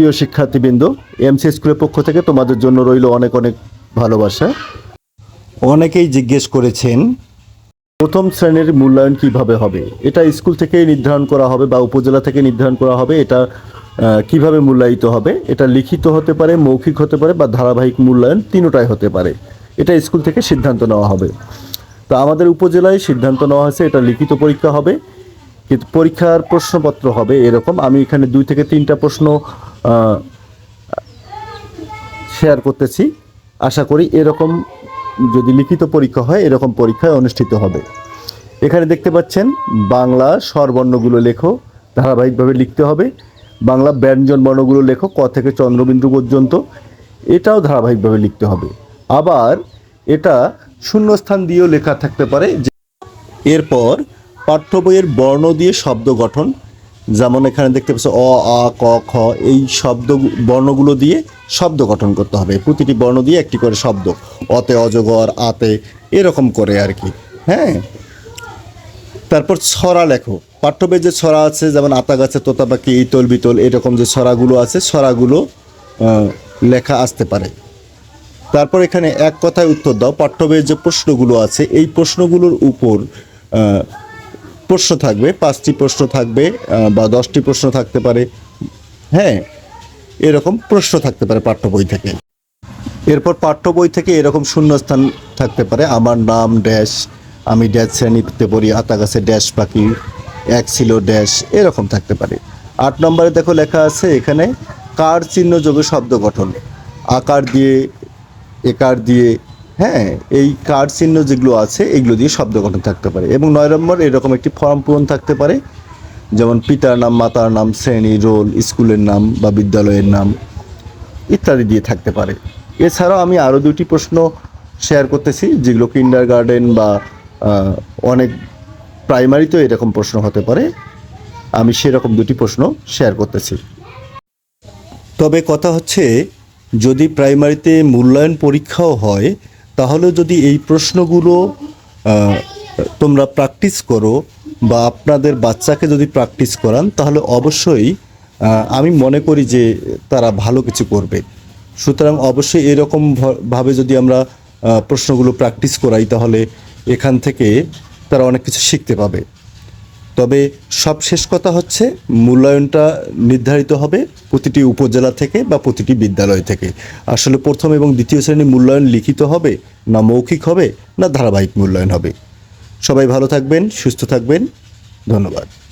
প্রিয় শিক্ষার্থীবৃন্দ এমসি স্কুলের পক্ষ থেকে তোমাদের জন্য রইল অনেক অনেক ভালোবাসা। অনেকেই জিজ্ঞেস করেছেন, প্রথম শ্রেণির মূল্যায়ন কীভাবে হবে? এটা স্কুল থেকেই নির্ধারণ করা হবে বা উপজেলা থেকে নির্ধারণ করা হবে, এটা কীভাবে মূল্যায়িত হবে? এটা লিখিত হতে পারে, মৌখিক হতে পারে বা ধারাবাহিক মূল্যায়ন তিনটাই হতে পারে। এটা স্কুল থেকে সিদ্ধান্ত নেওয়া হবে। তো আমাদের উপজেলায় সিদ্ধান্ত নেওয়া হয়েছে, এটা লিখিত পরীক্ষা হবে। কিন্তু পরীক্ষার প্রশ্নপত্র হবে এরকম। আমি এখানে দুই থেকে তিনটা প্রশ্ন শেয়ার করতেছি। আশা করি এরকম যদি লিখিত পরীক্ষা হয়, এরকম পরীক্ষায় অনুষ্ঠিত হবে। এখানে দেখতে পাচ্ছেন, বাংলা স্বরবর্ণগুলো লেখো, ধারাবাহিকভাবে লিখতে হবে। বাংলা ব্যঞ্জন বর্ণগুলো লেখো, ক থেকে চন্দ্রবিন্দু পর্যন্ত। এটাও ধারাবাহিকভাবে লিখতে হবে। আবার এটা শূন্যস্থান দিয়েও লেখা থাকতে পারে এরপর পাঠ্য বইয়ের বর্ণ দিয়ে শব্দ গঠন। যেমন এখানে দেখতে পাচ্ছ অ, আ, ক, খ, এই শব্দ, বর্ণগুলো দিয়ে শব্দ গঠন করতে হবে। প্রতিটি বর্ণ দিয়ে একটি করে শব্দ। অতে, অজগর, আতে, এরকম করে আর কি। হ্যাঁ? তারপর ছড়া লেখো। পাঠ্য বইয়ে যে ছড়া আছে, যেমন আতা গাছে তোতা পাখি, ইতল বিতল, এরকম যে ছড়াগুলো আছে, ছড়াগুলো লেখা আসতে পারে। তারপর এখানে এক কথায় উত্তর দাও। পাঠ্য বইয়ের যে প্রশ্নগুলো আছে, এই প্রশ্নগুলোর উপর প্রশ্ন থাকবে, পাঁচটি প্রশ্ন থাকবে বা দশটি প্রশ্ন থাকতে পারে। হ্যাঁ এরকম প্রশ্ন থাকতে পারে পাঠ্য বই থেকে। এরপর পাঠ্য বই থেকে এরকম শূন্যস্থান থাকতে পারে। আমার নাম ড্যাশ, আমি ড্যাশ শ্রেণীতে পড়ি আতা গাছে ড্যাশ পাখি এক ছিল ড্যাশ, এরকম থাকতে পারে। আট নম্বরে দেখো লেখা আছে এখানে, কার চিহ্ন যোগে শব্দ গঠন? আকার দিয়ে, একার দিয়ে হ্যাঁ এই কার চিহ্ন যেগুলো আছে, এগুলো দিয়ে শব্দ গঠন থাকতে পারে। এবং নয় নম্বর, এরকম একটি ফর্ম পূরণ থাকতে পারে, যেমন পিতার নাম, মাতার নাম, শ্রেণি, রোল, স্কুলের নাম বা বিদ্যালয়ের নাম ইত্যাদি দিয়ে থাকতে পারে। এছাড়াও আমি আরও দুটি প্রশ্ন শেয়ার করতেছি, যেগুলো কিন্ডার গার্ডেন বা অনেক প্রাইমারিতেও এরকম প্রশ্ন হতে পারে। আমি সেরকম দুটি প্রশ্ন শেয়ার করতেছি। তবে কথা হচ্ছে, যদি প্রাইমারিতে মূল্যায়ন পরীক্ষাও হয় তাহলে যদি এই প্রশ্নগুলো তোমরা প্র্যাকটিস করো বা আপনাদের বাচ্চাকে যদি প্র্যাকটিস করান, তাহলে অবশ্যই আমি মনে করি যে তারা ভালো কিছু করবে। সুতরাং অবশ্যই এরকম ভাবে যদি আমরা প্রশ্নগুলো প্র্যাকটিস করাই, তাহলে এখান থেকে তারা অনেক কিছু শিখতে পাবে। তবে সব শেষ কথা হচ্ছে, মূল্যায়নটা নির্ধারিত হবে প্রতিটি উপজেলা থেকে বা প্রতিটি বিদ্যালয় থেকে। আসলে প্রথম এবং দ্বিতীয় শ্রেণির মূল্যায়ন লিখিত হবে, না মৌখিক হবে, না ধারাবাহিক মূল্যায়ন হবে। সবাই ভালো থাকবেন, সুস্থ থাকবেন। ধন্যবাদ।